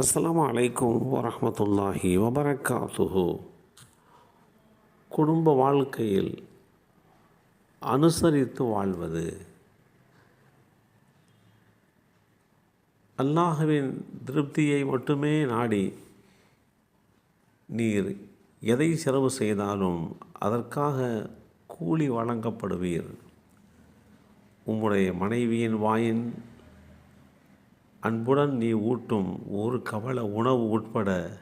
அஸ்லாம் அலைக்கும் வரமத்துல்லாஹி வபரகாத்துஹு. குடும்ப வாழ்க்கையில் அனுசரித்து வாழ்வது அல்லாஹுவின் திருப்தியை மட்டுமே நாடி நீர் எதை செலவு செய்தாலும் அதற்காக கூலி வழங்கப்படுவீர். உம்முடைய மனைவியின் வாயின் அன்புடன் நீ ஊட்டும் ஒரு கவல உணவு உட்பட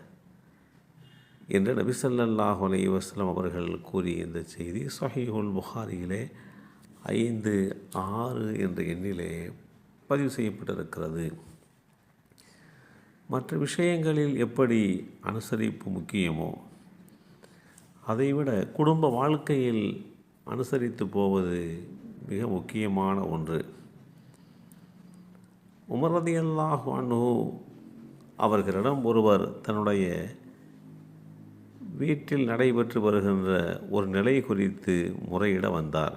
என்று நபிசல்லாஹ் அலை வஸ்லம் அவர்கள் கூறிய இந்த செய்தி சஹிஹுல் புகாரியிலே ஐந்து ஆறு என்ற எண்ணிலே பதிவு செய்யப்பட்டிருக்கிறது. மற்ற விஷயங்களில் எப்படி அனுசரிப்பு முக்கியமோ அதைவிட குடும்ப வாழ்க்கையில் அனுசரித்து போவது மிக முக்கியமான ஒன்று. உமரதியல்லாஹ் அனு அவர்களிடம் ஒருவர் தன்னுடைய வீட்டில் நடைபெற்று வருகின்ற ஒரு நிலை குறித்து முறையிட வந்தார்.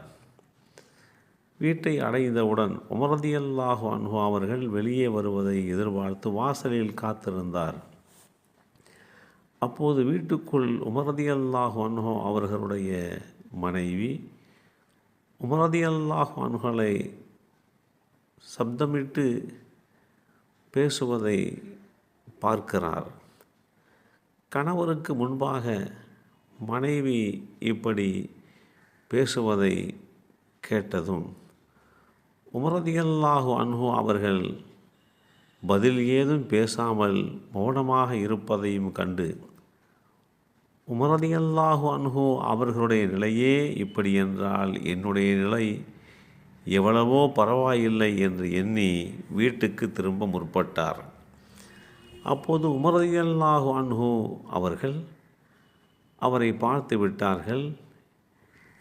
வீட்டை அடைந்தவுடன் உமரதியல்லாஹு அன்ஹு அவர்கள் வெளியே வருவதை எதிர்பார்த்து வாசலில் காத்திருந்தார். அப்போது வீட்டுக்குள் உமரதியல்லாஹு அன்ஹோ அவர்களுடைய மனைவி உமரதியல்லாஹு அன்ஹுகளை சப்தமிட்டு பேசுவதை பார்க்கிறார். கணவருக்கு முன்பாக மனைவி இப்படி பேசுவதை கேட்டதும் உமரதியல்லாஹு அன்ஹு அவர்கள் பதில் ஏதும் பேசாமல் மௌனமாக இருப்பதையும் கண்டு உமரதியல்லாஹு அன்ஹு அவர்களுடைய நிலையே இப்படி என்றால் என்னுடைய நிலை எவ்வளவோ பரவாயில்லை என்று எண்ணி வீட்டுக்கு திரும்ப முற்பட்டார். அப்போது உமரதியல்லாஹு அன்ஹு அவர்கள் அவரை பார்த்து விட்டார்கள்.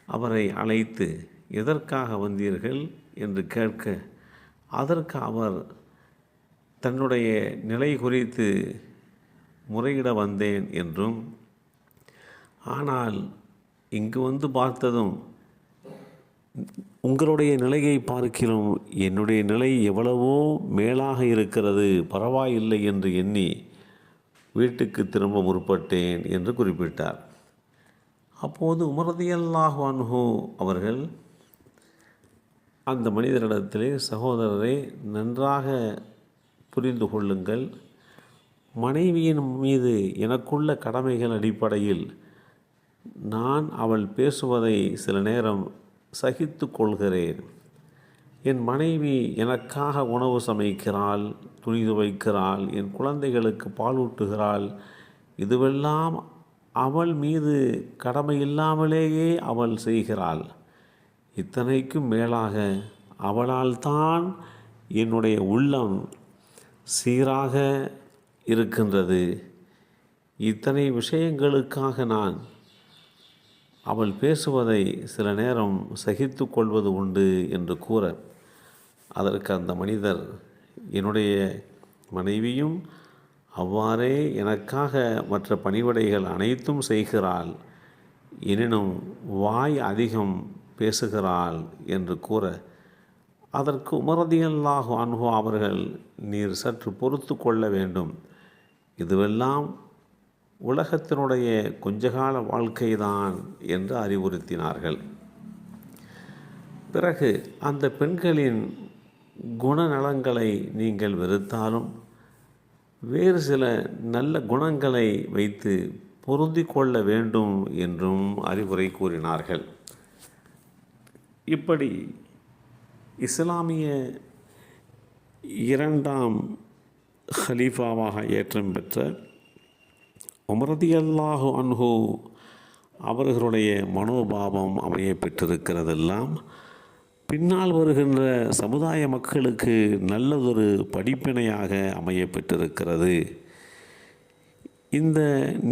அவரை அழைத்து எதற்காக வந்தீர்கள்? என்று கேட்க அதற்கு அவர் தன்னுடைய நிலை குறித்து முறையிட வந்தேன் என்றும் ஆனால் இங்கு வந்து பார்த்ததும் உங்களுடைய நிலையை பார்க்கிறோம். என்னுடைய நிலை எவ்வளவோ மேலாக இருக்கிறது. பரவாயில்லை என்று எண்ணி வீட்டுக்கு திரும்ப முற்பட்டேன் என்று குறிப்பிட்டார். அப்போது உமரதியல்லாஹ் அன்ஹு அவர்கள் அந்த மனிதரிடத்திலே சகோதரரை நன்றாக புரிந்து கொள்ளுங்கள். மனைவியின் மீது எனக்குள்ள கடமைகள் அடிப்படையில் நான் அவள் பேசுவதை சில நேரம் சகித்து கொள்கிறேன் என் மனைவி எனக்காக உணவு சமைக்கிறாள் துணி துவைக்கிறாள் என் குழந்தைகளுக்கு பாலூட்டுகிறாள் இதுவெல்லாம் அவள் மீது கடமை இல்லாமலேயே அவள் செய்கிறாள். இத்தனைக்கும் மேலாக அவளால் தான் என்னுடைய உள்ளம் சீராக இருக்கின்றது. இத்தனை விஷயங்களுக்காக நான் அவள் பேசுவதை சில நேரம் சகித்து கொள்வது உண்டு என்று கூற அதற்கு அந்த மனிதர் என்னுடைய மனைவியும் அவ்வாறே எனக்காக மற்ற பணிவிடைகள் அனைத்தும் செய்கிறாள். எனினும் வாய் அதிகம் பேசுகிறாள் என்று கூற அதற்கு உமரதியல்லாஹு அன்ஹு அவர்கள் நீர் சற்று பொறுத்து கொள்ள வேண்டும். இதுவெல்லாம் உலகத்தினுடைய கொஞ்சகால வாழ்க்கைதான் என்று அறிவுறுத்தினார்கள். பிறகு அந்த பெண்களின் குணநலங்களை நீங்கள் வெறுத்தாலும் வேறு சில நல்ல குணங்களை வைத்து பொருந்தி கொள்ள வேண்டும் என்றும் அறிவுரை கூறினார்கள். இப்படி இஸ்லாமிய இரண்டாம் ஹலீஃபாவாக ஏற்றம் பெற்ற உமரதியல்லாஹு அன்ஹு அவர்களுடைய மனோபாவம் அமைய பெற்றிருக்கிறதெல்லாம் பின்னால் வருகின்ற சமுதாய மக்களுக்கு நல்லதொரு படிப்பினையாக அமைய பெற்றிருக்கிறது. இந்த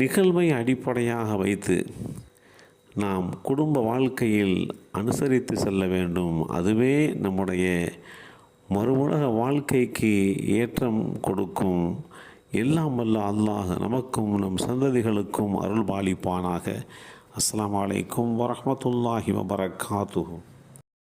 நிகழ்வை அடிப்படையாக வைத்து நாம் குடும்ப வாழ்க்கையில் அனுசரித்து செல்ல வேண்டும். அதுவே நம்முடைய மறுவுலக வாழ்க்கைக்கு ஏற்றம் கொடுக்கும் எல்லாம் வல்ல அல்லாஹ் நமக்கும் நம் சந்ததிகளுக்கும் அருள் பாலிப்பானாக அஸ்லாம் வலைக்கும் வரமத்துல்லாஹி வபரகாத்துஹூ.